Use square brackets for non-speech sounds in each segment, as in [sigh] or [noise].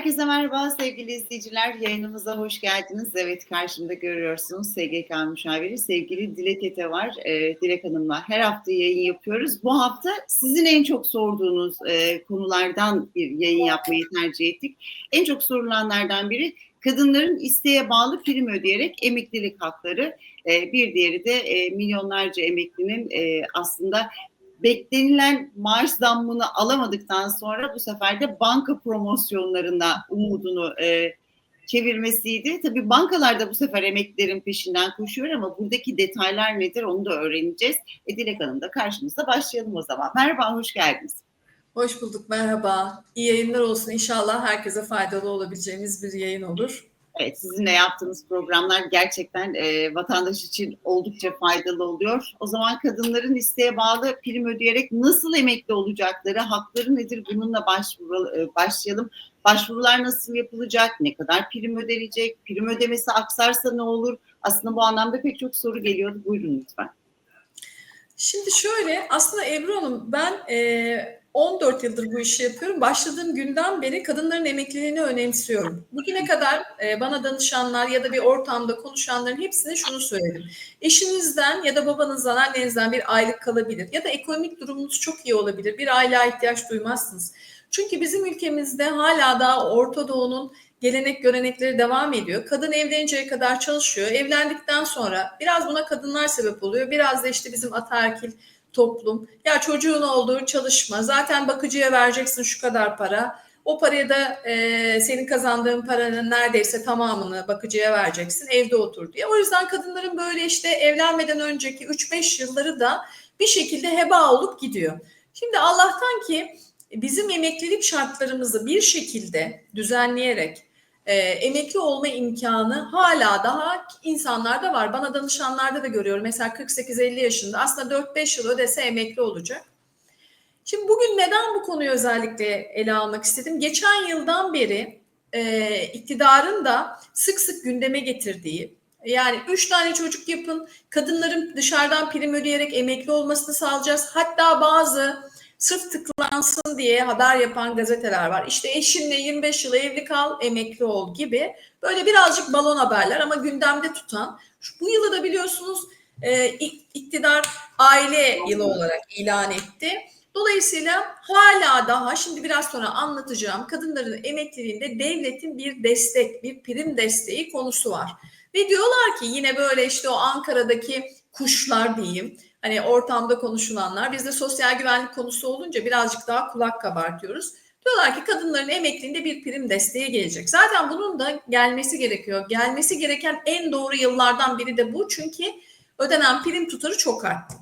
Herkese merhaba sevgili izleyiciler. Yayınımıza hoş geldiniz. Evet karşımda görüyorsunuz SGK müşaviri sevgili Dilek Ete var. Ee, Dilek Hanım'la her hafta yayın yapıyoruz. Bu hafta sizin en çok sorduğunuz e, konulardan bir yayın yapmayı tercih ettik. En çok sorulanlardan biri kadınların isteğe bağlı prim ödeyerek emeklilik hakları. E, bir diğeri de e, milyonlarca emeklinin e, aslında beklenilen maaş zammını alamadıktan sonra bu sefer de banka promosyonlarında umudunu e, çevirmesiydi. Tabii bankalar da bu sefer emeklilerin peşinden koşuyor ama buradaki detaylar nedir onu da öğreneceğiz. E, Dilek Hanım da karşımızda başlayalım o zaman. Merhaba, hoş geldiniz. Hoş bulduk, merhaba. İyi yayınlar olsun. İnşallah herkese faydalı olabileceğimiz bir yayın olur. Evet, sizinle yaptığımız programlar gerçekten e, vatandaş için oldukça faydalı oluyor. O zaman kadınların isteğe bağlı prim ödeyerek nasıl emekli olacakları, hakları nedir bununla başvuru, e, başlayalım. Başvurular nasıl yapılacak, ne kadar prim ödenecek, prim ödemesi aksarsa ne olur? Aslında bu anlamda pek çok soru geliyordu. Buyurun lütfen. Şimdi şöyle, aslında Ebru Hanım ben e, 14 yıldır bu işi yapıyorum. Başladığım günden beri kadınların emekliliğini önemsiyorum. Bugüne kadar e, bana danışanlar ya da bir ortamda konuşanların hepsine şunu söyledim. Eşinizden ya da babanızdan, annenizden bir aylık kalabilir ya da ekonomik durumunuz çok iyi olabilir. Bir aylığa ihtiyaç duymazsınız. Çünkü bizim ülkemizde hala daha Orta Doğu'nun gelenek görenekleri devam ediyor. Kadın evleninceye kadar çalışıyor. Evlendikten sonra biraz buna kadınlar sebep oluyor. Biraz da işte bizim ataerkil toplum. Ya çocuğun olduğu çalışma. Zaten bakıcıya vereceksin şu kadar para. O paraya da e, senin kazandığın paranın neredeyse tamamını bakıcıya vereceksin. Evde otur diye. O yüzden kadınların böyle işte evlenmeden önceki 3-5 yılları da bir şekilde heba olup gidiyor. Şimdi Allah'tan ki bizim emeklilik şartlarımızı bir şekilde düzenleyerek e, emekli olma imkanı hala daha insanlarda var. Bana danışanlarda da görüyorum. Mesela 48-50 yaşında aslında 4-5 yıl ödese emekli olacak. Şimdi bugün neden bu konuyu özellikle ele almak istedim? Geçen yıldan beri e, iktidarın da sık sık gündeme getirdiği, yani üç tane çocuk yapın, kadınların dışarıdan prim ödeyerek emekli olmasını sağlayacağız. Hatta bazı sırf tıklansın diye haber yapan gazeteler var. İşte eşinle 25 yıl evli kal, emekli ol gibi. Böyle birazcık balon haberler ama gündemde tutan. Bu yılı da biliyorsunuz e, iktidar aile yılı olarak ilan etti. Dolayısıyla hala daha şimdi biraz sonra anlatacağım kadınların emekliliğinde devletin bir destek, bir prim desteği konusu var. Ve diyorlar ki yine böyle işte o Ankara'daki kuşlar diyeyim hani ortamda konuşulanlar bizde sosyal güvenlik konusu olunca birazcık daha kulak kabartıyoruz. Diyorlar ki kadınların emekliliğinde bir prim desteği gelecek. Zaten bunun da gelmesi gerekiyor. Gelmesi gereken en doğru yıllardan biri de bu. Çünkü ödenen prim tutarı çok arttı.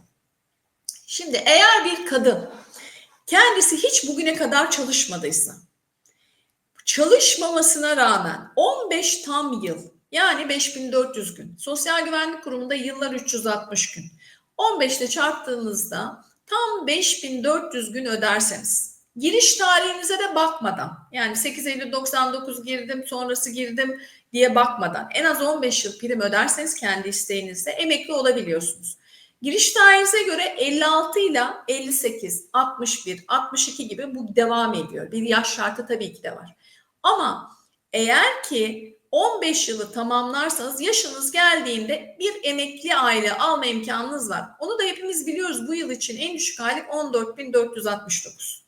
Şimdi eğer bir kadın kendisi hiç bugüne kadar çalışmadıysa, çalışmamasına rağmen 15 tam yıl yani 5400 gün, Sosyal Güvenlik Kurumu'nda yıllar 360 gün, 15 ile çarptığınızda tam 5400 gün öderseniz giriş tarihinize de bakmadan yani 8 Eylül 99 girdim sonrası girdim diye bakmadan en az 15 yıl prim öderseniz kendi isteğinizle emekli olabiliyorsunuz. Giriş tarihinize göre 56 ile 58, 61, 62 gibi bu devam ediyor. Bir yaş şartı tabii ki de var. Ama eğer ki 15 yılı tamamlarsanız yaşınız geldiğinde bir emekli aile alma imkanınız var. Onu da hepimiz biliyoruz bu yıl için en düşük aylık 14.469.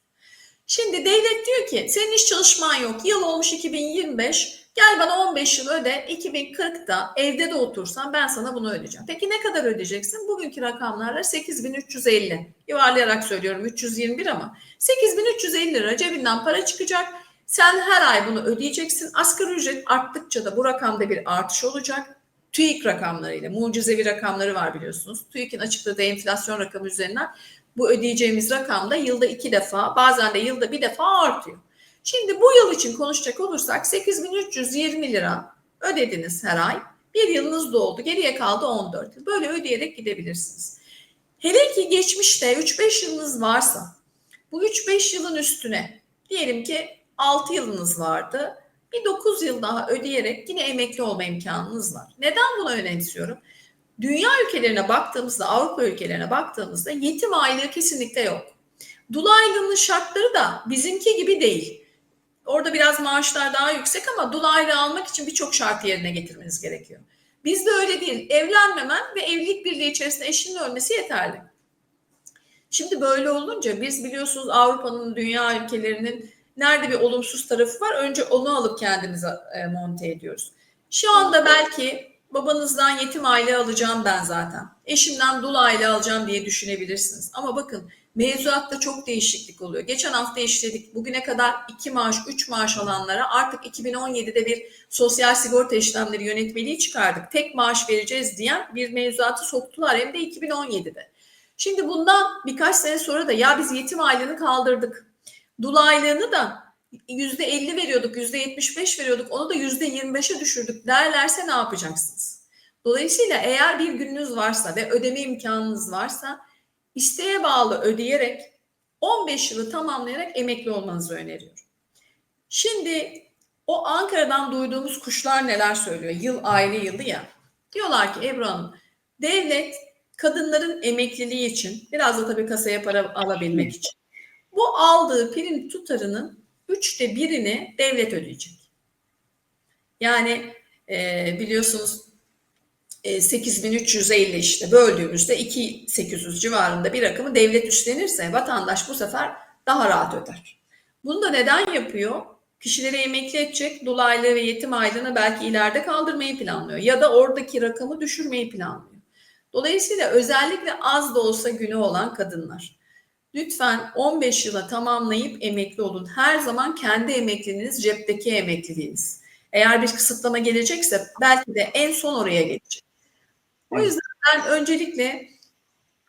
Şimdi devlet diyor ki senin hiç çalışman yok. Yıl olmuş 2025. Gel bana 15 yıl öde. 2040'da evde de otursan ben sana bunu ödeyeceğim. Peki ne kadar ödeyeceksin? Bugünkü rakamlarla 8350. Yuvarlayarak söylüyorum 321 ama 8350 lira cebinden para çıkacak sen her ay bunu ödeyeceksin. Asgari ücret arttıkça da bu rakamda bir artış olacak. TÜİK rakamlarıyla, mucizevi rakamları var biliyorsunuz. TÜİK'in açıkladığı enflasyon rakamı üzerinden bu ödeyeceğimiz rakam da yılda iki defa, bazen de yılda bir defa artıyor. Şimdi bu yıl için konuşacak olursak 8320 lira ödediniz her ay. Bir yılınız doldu. Geriye kaldı 14 yıl. Böyle ödeyerek gidebilirsiniz. Hele ki geçmişte 3-5 yılınız varsa bu 3-5 yılın üstüne diyelim ki 6 yılınız vardı. Bir 9 yıl daha ödeyerek yine emekli olma imkanınız var. Neden bunu önemsiyorum? Dünya ülkelerine baktığımızda, Avrupa ülkelerine baktığımızda yetim aylığı kesinlikle yok. Dul aylığının şartları da bizimki gibi değil. Orada biraz maaşlar daha yüksek ama dul aile almak için birçok şartı yerine getirmeniz gerekiyor. Bizde öyle değil. Evlenmemen ve evlilik birliği içerisinde eşinin ölmesi yeterli. Şimdi böyle olunca biz biliyorsunuz Avrupa'nın, dünya ülkelerinin nerede bir olumsuz tarafı var önce onu alıp kendimize e, monte ediyoruz. Şu anda belki babanızdan yetim aile alacağım ben zaten. Eşimden dul aile alacağım diye düşünebilirsiniz. Ama bakın mevzuatta çok değişiklik oluyor. Geçen hafta işledik. Bugüne kadar 2 maaş, 3 maaş alanlara artık 2017'de bir sosyal sigorta işlemleri yönetmeliği çıkardık. Tek maaş vereceğiz diyen bir mevzuatı soktular hem de 2017'de. Şimdi bundan birkaç sene sonra da ya biz yetim aylığını kaldırdık. Dul aylığını da yüzde 50 veriyorduk, yüzde 75 veriyorduk. Onu da yüzde 25'e düşürdük derlerse ne yapacaksınız? Dolayısıyla eğer bir gününüz varsa ve ödeme imkanınız varsa isteğe bağlı ödeyerek 15 yılı tamamlayarak emekli olmanızı öneriyorum. Şimdi o Ankara'dan duyduğumuz kuşlar neler söylüyor? Yıl aile yılı ya. Diyorlar ki Ebru Hanım, devlet kadınların emekliliği için biraz da tabii kasaya para alabilmek için bu aldığı prim tutarının üçte birini devlet ödeyecek. Yani e, biliyorsunuz e, 8350 işte böldüğümüzde 2800 civarında bir rakamı devlet üstlenirse vatandaş bu sefer daha rahat öder. Bunu da neden yapıyor? Kişileri emekli edecek, dul ve yetim aylığını belki ileride kaldırmayı planlıyor ya da oradaki rakamı düşürmeyi planlıyor. Dolayısıyla özellikle az da olsa günü olan kadınlar lütfen 15 yıla tamamlayıp emekli olun. Her zaman kendi emekliliğiniz cepteki emekliliğiniz. Eğer bir kısıtlama gelecekse belki de en son oraya gelecek. O yüzden ben öncelikle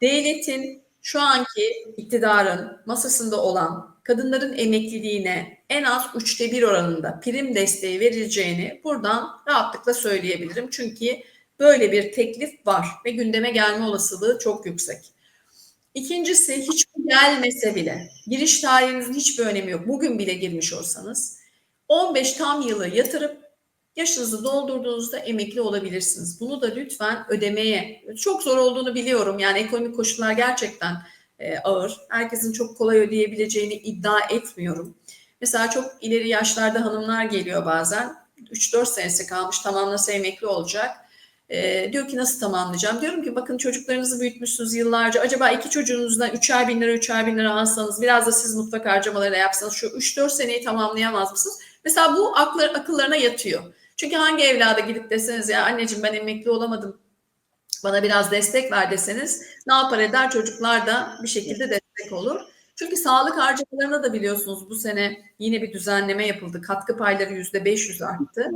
devletin şu anki iktidarın masasında olan kadınların emekliliğine en az üçte bir oranında prim desteği verileceğini buradan rahatlıkla söyleyebilirim. Çünkü böyle bir teklif var ve gündeme gelme olasılığı çok yüksek. İkincisi hiç gelmese bile giriş tarihinizin hiçbir önemi yok. Bugün bile girmiş olsanız 15 tam yılı yatırıp yaşınızı doldurduğunuzda emekli olabilirsiniz. Bunu da lütfen ödemeye çok zor olduğunu biliyorum. Yani ekonomik koşullar gerçekten e, ağır. Herkesin çok kolay ödeyebileceğini iddia etmiyorum. Mesela çok ileri yaşlarda hanımlar geliyor bazen. 3-4 senesi kalmış tamamlasa emekli olacak. E, diyor ki nasıl tamamlayacağım? Diyorum ki bakın çocuklarınızı büyütmüşsünüz yıllarca. Acaba iki çocuğunuzdan üçer bin lira üçer bin lira alsanız biraz da siz mutfak harcamaları yapsanız şu 3-4 seneyi tamamlayamaz mısınız? Mesela bu akıllar, akıllarına yatıyor. Çünkü hangi evlada gidip deseniz ya anneciğim ben emekli olamadım bana biraz destek ver deseniz ne yapar eder çocuklar da bir şekilde destek olur. Çünkü sağlık harcamalarına da biliyorsunuz bu sene yine bir düzenleme yapıldı. Katkı payları yüzde 500 arttı.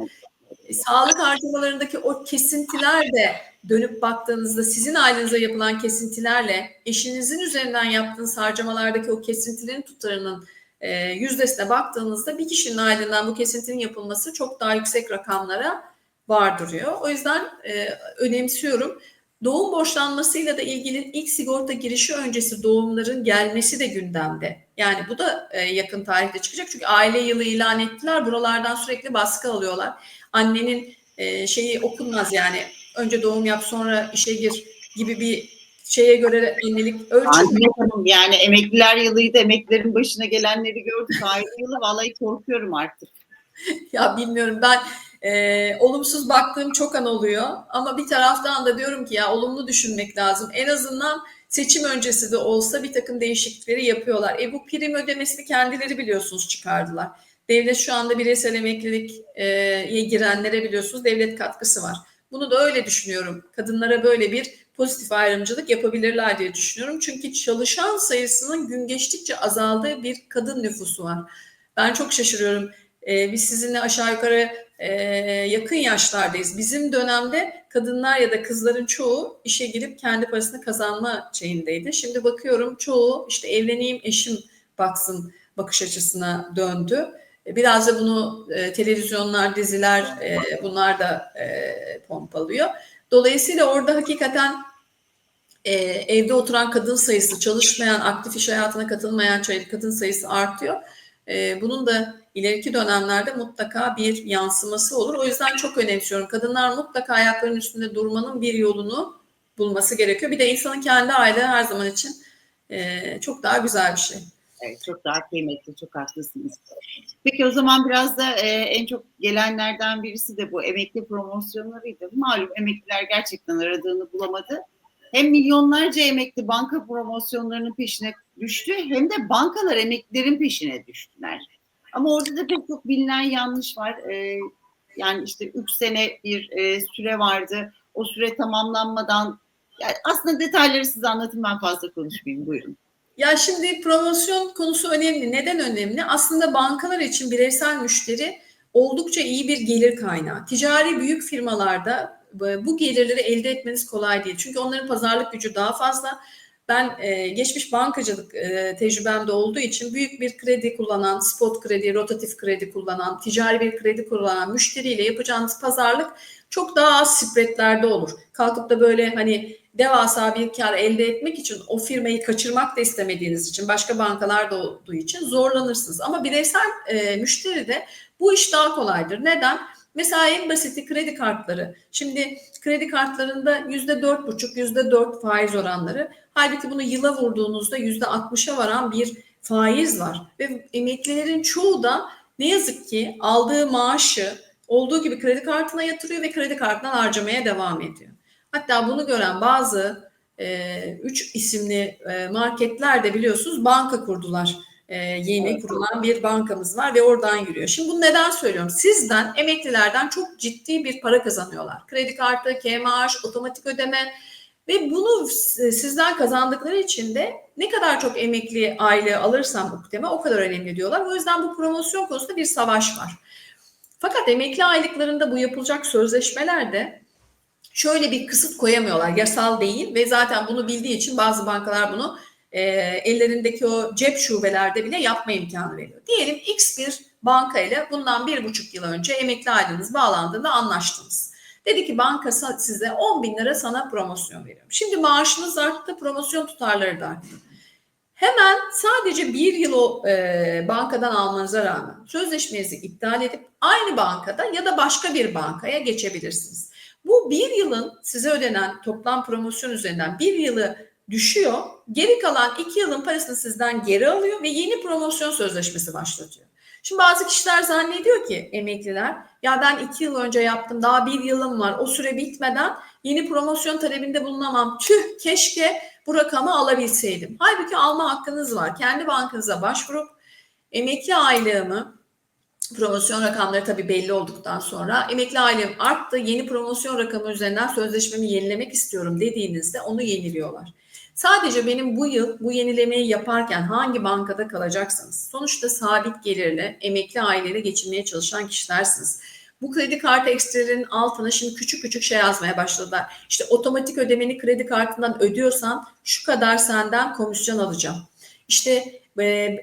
E, sağlık harcamalarındaki o kesintiler de dönüp baktığınızda sizin ailenize yapılan kesintilerle eşinizin üzerinden yaptığınız harcamalardaki o kesintilerin tutarının e, yüzdesine baktığınızda bir kişinin ailenden bu kesintinin yapılması çok daha yüksek rakamlara vardırıyor. O yüzden e, önemsiyorum. Doğum borçlanmasıyla da ilgili ilk sigorta girişi öncesi doğumların gelmesi de gündemde. Yani bu da e, yakın tarihte çıkacak. Çünkü aile yılı ilan ettiler. Buralardan sürekli baskı alıyorlar. Annenin e, şeyi okunmaz yani. Önce doğum yap sonra işe gir gibi bir şeye göre annelik ölçü. Anne hanım yani emekliler yılıydı. Emeklilerin başına gelenleri gördük. Aile yılı vallahi korkuyorum artık. [laughs] ya bilmiyorum ben e, olumsuz baktığım çok an oluyor ama bir taraftan da diyorum ki ya olumlu düşünmek lazım. En azından seçim öncesi de olsa bir takım değişiklikleri yapıyorlar. E bu prim ödemesini kendileri biliyorsunuz çıkardılar. Devlet şu anda bireysel emekliliğe girenlere biliyorsunuz devlet katkısı var. Bunu da öyle düşünüyorum. Kadınlara böyle bir pozitif ayrımcılık yapabilirler diye düşünüyorum. Çünkü çalışan sayısının gün geçtikçe azaldığı bir kadın nüfusu var. Ben çok şaşırıyorum. Ee, biz sizinle aşağı yukarı e, yakın yaşlardayız. Bizim dönemde kadınlar ya da kızların çoğu işe girip kendi parasını kazanma şeyindeydi. Şimdi bakıyorum çoğu işte evleneyim eşim baksın bakış açısına döndü. Biraz da bunu e, televizyonlar, diziler e, bunlar da e, pompalıyor. Dolayısıyla orada hakikaten e, evde oturan kadın sayısı, çalışmayan, aktif iş hayatına katılmayan kadın sayısı artıyor. E, bunun da ileriki dönemlerde mutlaka bir yansıması olur. O yüzden çok önemsiyorum. Kadınlar mutlaka ayaklarının üstünde durmanın bir yolunu bulması gerekiyor. Bir de insanın kendi aile her zaman için e, çok daha güzel bir şey. Evet, çok daha kıymetli, çok haklısınız. Peki o zaman biraz da e, en çok gelenlerden birisi de bu emekli promosyonlarıydı. Malum emekliler gerçekten aradığını bulamadı. Hem milyonlarca emekli banka promosyonlarının peşine düştü hem de bankalar emeklilerin peşine düştüler. Ama orada da pek çok bilinen yanlış var. E, yani işte 3 sene bir e, süre vardı. O süre tamamlanmadan yani aslında detayları size anlatın ben fazla konuşmayayım. Buyurun. Ya şimdi promosyon konusu önemli. Neden önemli? Aslında bankalar için bireysel müşteri oldukça iyi bir gelir kaynağı. Ticari büyük firmalarda bu gelirleri elde etmeniz kolay değil. Çünkü onların pazarlık gücü daha fazla. Ben e, geçmiş bankacılık e, tecrübemde olduğu için büyük bir kredi kullanan, spot kredi, rotatif kredi kullanan, ticari bir kredi kullanan müşteriyle yapacağınız pazarlık çok daha az spreadlerde olur. Kalkıp da böyle hani devasa bir kar elde etmek için o firmayı kaçırmak da istemediğiniz için başka bankalarda olduğu için zorlanırsınız. Ama bireysel e, müşteri de bu iş daha kolaydır. Neden? Mesela en basiti kredi kartları. Şimdi kredi kartlarında yüzde dört buçuk, yüzde dört faiz oranları. Halbuki bunu yıla vurduğunuzda yüzde altmışa varan bir faiz var. Ve emeklilerin çoğu da ne yazık ki aldığı maaşı olduğu gibi kredi kartına yatırıyor ve kredi kartından harcamaya devam ediyor. Hatta bunu gören bazı e, üç isimli e, marketler de biliyorsunuz banka kurdular. E, yeni kurulan bir bankamız var ve oradan yürüyor. Şimdi bunu neden söylüyorum? Sizden, emeklilerden çok ciddi bir para kazanıyorlar. Kredi kartı, KMAŞ, otomatik ödeme ve bunu sizden kazandıkları için de ne kadar çok emekli aile alırsam UKTEM'e o kadar önemli diyorlar. O yüzden bu promosyon konusunda bir savaş var. Fakat emekli aylıklarında bu yapılacak sözleşmelerde şöyle bir kısıt koyamıyorlar. Yasal değil ve zaten bunu bildiği için bazı bankalar bunu e, ellerindeki o cep şubelerde bile yapma imkanı veriyor. Diyelim X bir banka ile bundan bir buçuk yıl önce emekli aylığınız bağlandığında anlaştınız. Dedi ki banka size 10 bin lira sana promosyon veriyorum. Şimdi maaşınız arttı, promosyon tutarları da arttı. Hemen sadece bir yıl o e, bankadan almanıza rağmen sözleşmenizi iptal edip aynı bankada ya da başka bir bankaya geçebilirsiniz. Bu bir yılın size ödenen toplam promosyon üzerinden bir yılı düşüyor. Geri kalan iki yılın parasını sizden geri alıyor ve yeni promosyon sözleşmesi başlatıyor. Şimdi bazı kişiler zannediyor ki emekliler ya ben iki yıl önce yaptım daha bir yılım var o süre bitmeden yeni promosyon talebinde bulunamam. Tüh keşke bu rakamı alabilseydim. Halbuki alma hakkınız var. Kendi bankanıza başvurup emekli aylığımı promosyon rakamları tabii belli olduktan sonra emekli ailem arttı yeni promosyon rakamı üzerinden sözleşmemi yenilemek istiyorum dediğinizde onu yeniliyorlar. Sadece benim bu yıl bu yenilemeyi yaparken hangi bankada kalacaksınız? Sonuçta sabit gelirle emekli aileyle geçinmeye çalışan kişilersiniz. Bu kredi kartı ekstrelerin altına şimdi küçük küçük şey yazmaya başladılar. İşte otomatik ödemeni kredi kartından ödüyorsan şu kadar senden komisyon alacağım. İşte e,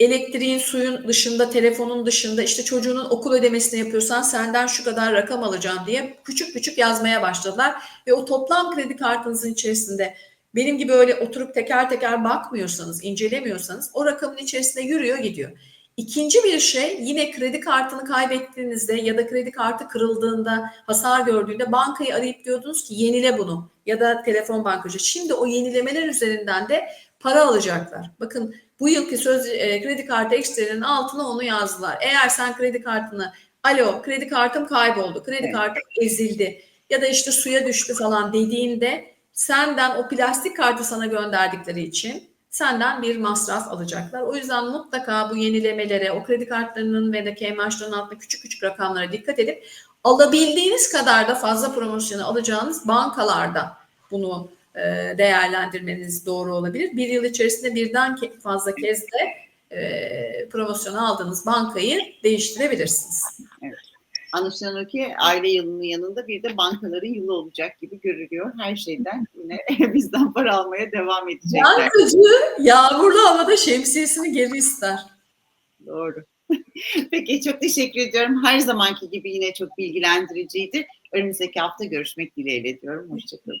elektriğin, suyun dışında, telefonun dışında işte çocuğunun okul ödemesini yapıyorsan senden şu kadar rakam alacağım diye küçük küçük yazmaya başladılar. Ve o toplam kredi kartınızın içerisinde benim gibi öyle oturup teker teker bakmıyorsanız, incelemiyorsanız o rakamın içerisinde yürüyor gidiyor. İkinci bir şey yine kredi kartını kaybettiğinizde ya da kredi kartı kırıldığında, hasar gördüğünde bankayı arayıp diyordunuz ki yenile bunu ya da telefon bankacı. Şimdi o yenilemeler üzerinden de para alacaklar. Bakın bu yılki söz e, kredi kartı ekstrenin altına onu yazdılar. Eğer sen kredi kartını alo kredi kartım kayboldu, kredi evet. kartım ezildi ya da işte suya düştü falan dediğinde senden o plastik kartı sana gönderdikleri için senden bir masraf alacaklar. O yüzden mutlaka bu yenilemelere, o kredi kartlarının ve de KMH'ların altında küçük küçük rakamlara dikkat edip alabildiğiniz kadar da fazla promosyonu alacağınız bankalarda bunu değerlendirmeniz doğru olabilir. Bir yıl içerisinde birden fazla kez de e, promosyonu aldığınız bankayı değiştirebilirsiniz. Evet. Anlaşılan o ki aile yılının yanında bir de bankaların yılı olacak gibi görülüyor. Her şeyden yine [laughs] bizden para almaya devam edecekler. Bankacı yağmurlu havada şemsiyesini geri ister. Doğru. [laughs] Peki çok teşekkür ediyorum. Her zamanki gibi yine çok bilgilendiriciydi. Önümüzdeki hafta görüşmek dileğiyle diyorum. Hoşçakalın.